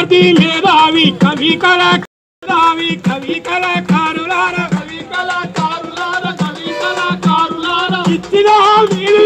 విద్యార్థి కవి కళ మేధావి కవి కళాకారులార కవి కళాకారులార కవి కళాకారులార. ఇచ్చిన మీరు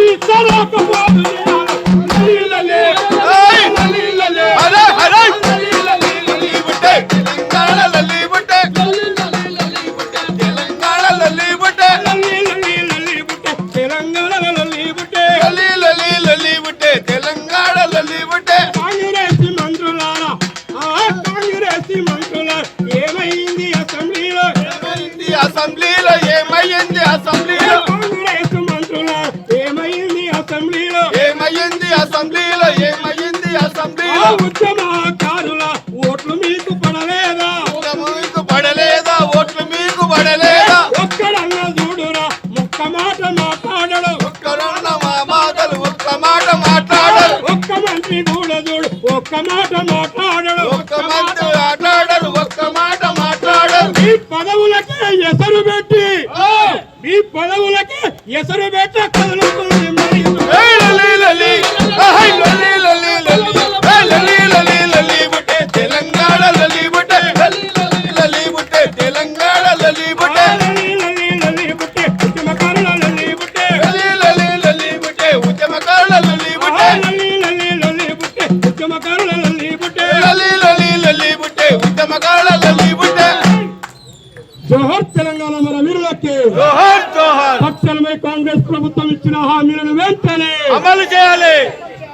జోహర్ తెలంగాణ మన వీరులకి. జోహర్ జోహర్. తక్షణమే కాంగ్రెస్ ప్రభుత్వం ఇచ్చిన హామీలను వెంటనే అమలు చేయాలి.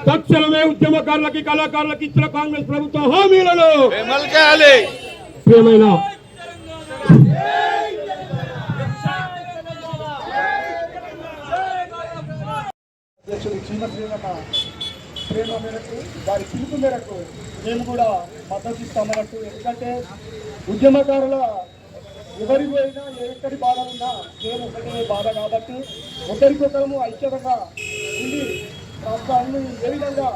తక్షణమే ఉద్యమకారులకి కళాకారులకి ఇచ్చిన కాంగ్రెస్ ప్రభుత్వం హామీలను అమలు చేయాలి. ప్రియమైన అధ్యక్షుడు ప్రేమ మేరకు వారి పిలుపు మేరకు మేము కూడా మద్దతు ఇస్తామన్నట్టు. ఎందుకంటే ఉద్యమకారుల ఎవరి పోయినా ఎక్కడి ఉన్నా మేము ఒకటే బాధ కాబట్టి ఒకరికొకరము ఐక్యతగా ఉండి రాష్ట్రాన్ని ఏ విధంగా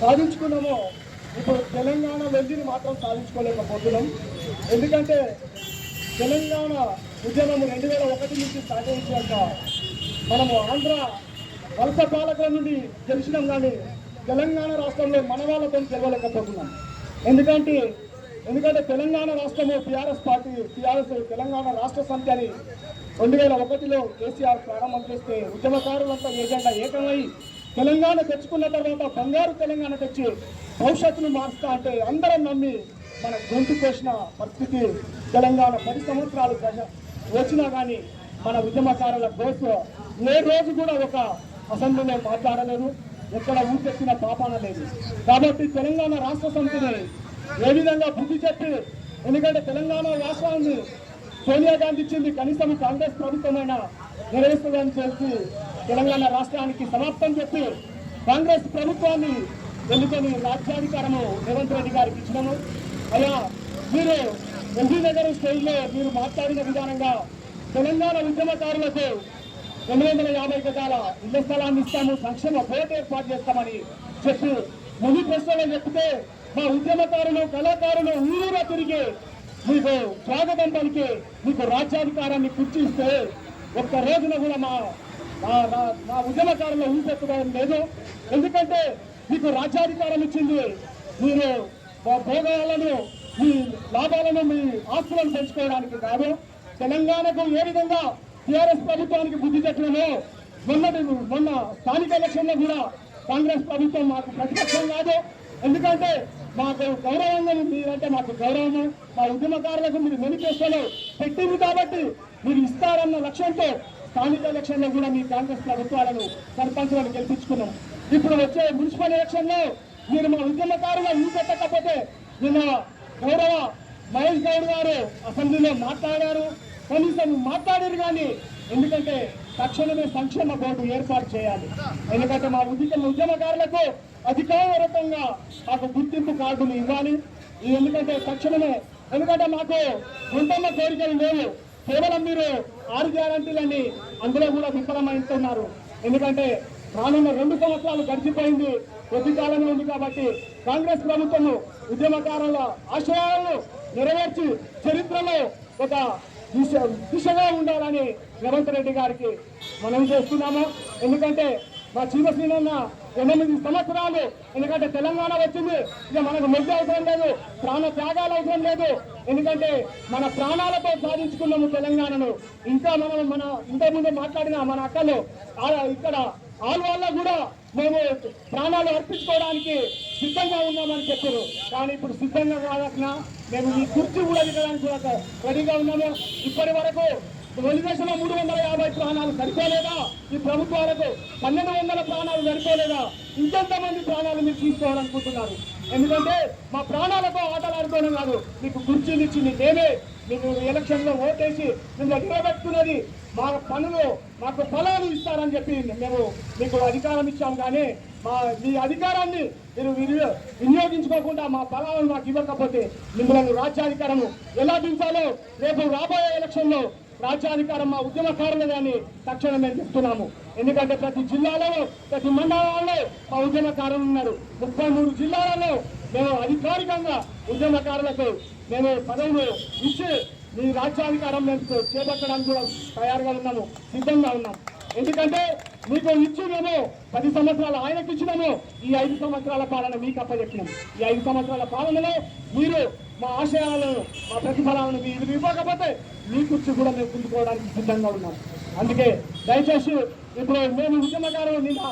సాధించుకున్నామో ఇప్పుడు తెలంగాణ వెళ్ళి మాత్రం సాధించుకోలేకపోతున్నాం. ఎందుకంటే తెలంగాణ ఉద్యమం రెండు వేల ఒకటి నుంచి స్టార్ట్ అయ్యాక మనము ఆంధ్ర వలస పాలకుల నుండి గెలిచినాం కానీ తెలంగాణ రాష్ట్రంలో మన వాళ్ళతో గెలవలేకపోతున్నాం ఎందుకంటే ఎందుకంటే తెలంగాణ రాష్ట్రము టీఆర్ఎస్ పార్టీ టీఆర్ఎస్ తెలంగాణ రాష్ట్ర సమితి అని రెండు వేల ఒకటిలో కేసీఆర్ ప్రారంభం చేస్తే ఉద్యమకారులంతా ఏజెండా ఏకమై తెలంగాణ తెచ్చుకున్న తర్వాత బంగారు తెలంగాణ తెచ్చి భవిష్యత్తును మార్చుతా అంటే అందరం నమ్మి మన గొంతు కోసిన పరిస్థితి తెలంగాణ పది సంవత్సరాలు వచ్చినా కానీ మన ఉద్యమకారుల గోసు ఏ రోజు కూడా ఒక అసెంబ్లీలో మాట్లాడలేదు. ఎక్కడ ఊపెత్తిన పాపాన లేదు. కాబట్టి తెలంగాణ రాష్ట్ర సమితిని ఏ విధంగా బుద్ధి చెప్పి ఎందుకంటే తెలంగాణ రాష్ట్రాన్ని సోనియా గాంధీ ఇచ్చింది కనీసం కాంగ్రెస్ ప్రభుత్వమైనా నెరవేరుస్తుందని చెప్పి తెలంగాణ రాష్ట్రానికి సమాప్తం చెప్పి కాంగ్రెస్ ప్రభుత్వాన్ని ఎన్నుకొని రాజ్యాధికారము రేవంత్ రెడ్డి గారికి ఇచ్చినాము. అయ్యా మీరు ఎల్బీ నగర్ స్టేజ్లో మీరు మాట్లాడిన విధానంగా తెలంగాణ ఉద్యమకారులకు రెండు వందల యాభై గజాల ఇళ్ళ స్థలాన్ని ఇస్తాము సంక్షేమ బోర్డు ఏర్పాటు చేస్తామని చెప్పి మేనిఫెస్టోలో చెప్తే మా ఉద్యమకారులు కళాకారులు ఊరూరా తిరిగి మీకు స్వాగతం పలికి మీకు రాజ్యాధికారాన్ని కుర్చిస్తే ఒక్క రోజున కూడా మా మా- ఉద్యమకారులు ఊపెట్టుకోవడం లేదు. ఎందుకంటే మీకు రాజ్యాధికారం ఇచ్చింది మీరు మా భోగాలను మీ లాభాలను మీ ఆస్తులను పెంచుకోవడానికి కాదు. తెలంగాణకు ఏ విధంగా టీఆర్ఎస్ ప్రభుత్వానికి బుద్ధి చెప్పినమో మొన్న మొన్న స్థానిక ఎలక్షన్లో కూడా కాంగ్రెస్ ప్రభుత్వం మాకు ప్రతిపక్షం కాదు. ఎందుకంటే మాకు గౌరవంగా మీరంటే మాకు గౌరవము మా ఉద్యమకారులకు మీరు మేనిఫెస్టోలో పెట్టింది కాబట్టి మీరు ఇస్తారన్న లక్ష్యంతో స్థానిక ఎలక్షన్లో కూడా మీ కాంగ్రెస్ ప్రభుత్వాలను సర్పంచులను గెలిపించుకున్నాం. ఇప్పుడు వచ్చే మున్సిపల్ ఎలక్షన్లో మీరు మా ఉద్యమకారులు ఊ పెట్టకపోతే నిన్న గౌరవ మహేష్ గౌడ్ గారు అసెంబ్లీలో మాట్లాడారు. కనీసం మాట్లాడారు కానీ. ఎందుకంటే తక్షణమే సంక్షేమ బోర్డు ఏర్పాటు చేయాలి. ఎందుకంటే మా ఉద్యమ ఉద్యమకారులకు అధికారకంగా మాకు గుర్తింపు కార్డులు ఇవ్వాలి. ఎందుకంటే తక్షణమే ఎందుకంటే మాకు గుంటన్న కోరికలు లేవు. కేవలం మీరు ఆరు గ్యారంటీలని అందులో కూడా విఫలమవుతున్నారు ఎందుకంటే రానున్న రెండు సంవత్సరాలు గడిచిపోయింది. కొద్ది కాలంలో ఉంది కాబట్టి కాంగ్రెస్ ప్రభుత్వం ఉద్యమకారుల ఆశయాలను నెరవేర్చి చరిత్రలో ఒక దిశ దిశగా ఉండాలని రేవంత్ రెడ్డి గారికి మనం చేస్తున్నాము. ఎందుకంటే మా చీమశ్రీనన్న ఎనిమిది సంవత్సరాలు ఎందుకంటే తెలంగాణ వచ్చింది ఇక మనకు మెజ్జ అవసరం లేదు ప్రాణ త్యాగాలు అవసరం లేదు. ఎందుకంటే మన ప్రాణాలతో సాధించుకున్నాము తెలంగాణను. ఇంకా మనం మన ఇంతకుముందు మాట్లాడిన మన అక్కలు ఆ- ఇక్కడ ఆల్వాళ్ళ కూడా మేము ప్రాణాలు అర్పించుకోవడానికి సిద్ధంగా ఉన్నామని చెప్పారు. కానీ ఇప్పుడు సిద్ధంగా కాదన్నా మేము ఈ కుర్చీ కూడా దిగడానికి కూడా రెడీగా ఉన్నాము. ఇప్పటి వరకు తెలుగుదేశంలో మూడు వందల యాభై ప్రాణాలు సరిపోలేదా? ఈ ప్రభుత్వాలకు పన్నెండు వందల ప్రాణాలు సరిపోలేదా? ఇంకెంతమంది ప్రాణాలు మీరు తీసుకోవాలనుకుంటున్నారు? ఎందుకంటే మా ప్రాణాలతో ఆటలాడుకోవడం కాదు మీకు కుర్చీలు ఇచ్చింది మేమే మీకు ఎలక్షన్లో ఓటేసి మిమ్మల్ని నిలబెట్టుకున్నది మా పనులు మాకు ఫలాలు ఇస్తారని చెప్పి మేము మీకు అధికారం ఇచ్చాం కానీ మా మీ అధికారాన్ని మీరు వినియోగించుకోకుండా మా ఫలాలను మాకు ఇవ్వకపోతే మిమ్మల్ని రాజ్యాధికారము ఎలా దించాలో రేపు రాబోయే ఎలక్షన్లో రాజ్యాధికారం మా ఉద్యమకారులు కానీ తక్షణం మేము చెప్తున్నాము. ఎందుకంటే ప్రతి జిల్లాలో ప్రతి మండలాల్లో మా ఉద్యమకారులు ఉన్నారు. ముప్పై మూడు జిల్లాలలో మేము అధికారికంగా ఉద్యమకారులకు మేము పదవులు ఇచ్చి మీ రాజ్యాధికారం మేము చేపట్టడానికి కూడా తయారుగా ఉన్నాము సిద్ధంగా ఉన్నాం ఎందుకంటే మీకు ఇచ్చినాము పది సంవత్సరాలు ఆయనకు ఇచ్చినాము ఈ ఐదు సంవత్సరాల పాలన మీకు అప్పచెప్పినాం. ఈ ఐదు సంవత్సరాల పాలనలో మీరు మా ఆశయాలను మా ప్రతిఫలాలను మీరు ఇవ్వకపోతే మీ కుర్చీ కూడా మేము పుంజుకోవడానికి సిద్ధంగా ఉన్నాం. అందుకే దయచేసి ఇప్పుడు మేము ఉద్యమకారులు నిన్న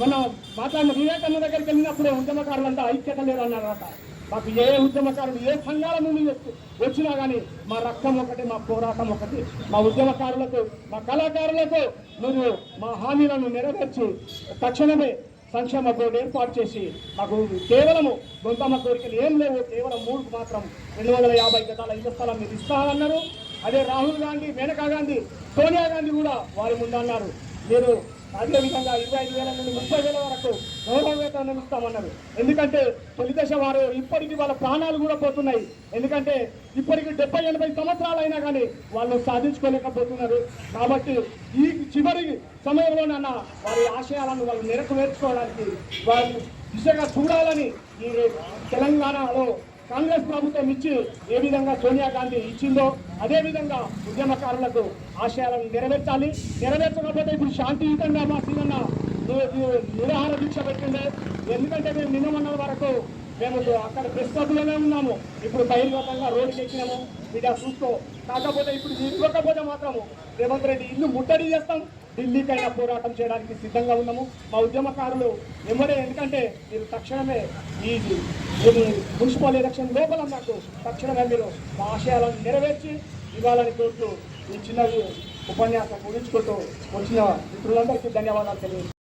మన మాట్లాడిన వివేకానంద దగ్గరికి వెళ్ళినప్పుడు ఉద్యమకారులంతా ఐక్యత లేదన్నారట మాకు ఏ ఉద్యమకారులు ఏ సంఘాల నుండి వచ్చినా కానీ మా రక్తం ఒకటి మా పోరాటం ఒకటి మా ఉద్యమకారులకు మా కళాకారులకు మీరు మా హామీలను నెరవేర్చి తక్షణమే సంక్షేమ బోర్డు ఏర్పాటు చేసి మాకు కేవలము గొంతమ్మ కోరికలు ఏం లేవు కేవలం మూడు మాత్రం రెండు వందల యాభై గతాల ఇళ్ళ స్థలం మీరు ఇస్తామన్నారు అదే రాహుల్ గాంధీ మేనకా గాంధీ సోనియా గాంధీ కూడా వారి ముందన్నారు మీరు అదేవిధంగా ఇరవై ఐదు వేల నుండి ముప్పై వేల వరకు గౌరవ వేతనం ఇస్తామన్నారు ఎందుకంటే తొలిదశ వారు ఇప్పటికీ వాళ్ళ ప్రాణాలు కూడా పోతున్నాయి. ఎందుకంటే ఇప్పటికి డెబ్బై ఎనభై సంవత్సరాలు అయినా కానీ వాళ్ళు సాధించుకోలేకపోతున్నారు. కాబట్టి ఈ చివరి సమయంలోనన్నా వారి ఆశయాలను వాళ్ళు నెరవేర్చుకోవడానికి వారిని దిశగా చూడాలని ఈ తెలంగాణలో కాంగ్రెస్ ప్రభుత్వం ఇచ్చి ఏ విధంగా సోనియా గాంధీ ఇచ్చిందో అదే విధంగా ఉద్యమకారులకు ఆశయాలను నెరవేర్చాలి. నెరవేర్చకపోతే ఇప్పుడు శాంతియుతంగా మా సీనన్న నిరాహార దీక్ష పెట్టిండే. ఎందుకంటే మేము నిన్న మొన్న వరకు మేము అక్కడ ప్రెస్ క్లబ్లోనే ఉన్నాము. ఇప్పుడు బహిర్గతంగా రోడ్డుకి ఎక్కినాము. మీడియా చూసుకో. కాకపోతే ఇప్పుడు ఇవ్వకపోతే మాత్రము. రేవంత్ రెడ్డి ఇల్లు ముట్టడి చేస్తాం. ఢిల్లీకైనా పోరాటం చేయడానికి సిద్ధంగా ఉన్నాము. మా ఉద్యమకారులు ఎమ్మడే ఎందుకంటే మీరు తక్షణమే ఈ మున్సిపల్ ఎలక్షన్ లోపల నాకు తక్షణమే మీరు మా ఆశయాలను నెరవేర్చి ఇవ్వాలని కోరుతూ ఈ చిన్న ఉపన్యాసం ముగించుకుంటూ వచ్చిన మిత్రులందరికీ ధన్యవాదాలు తెలియజేస్తున్నాను.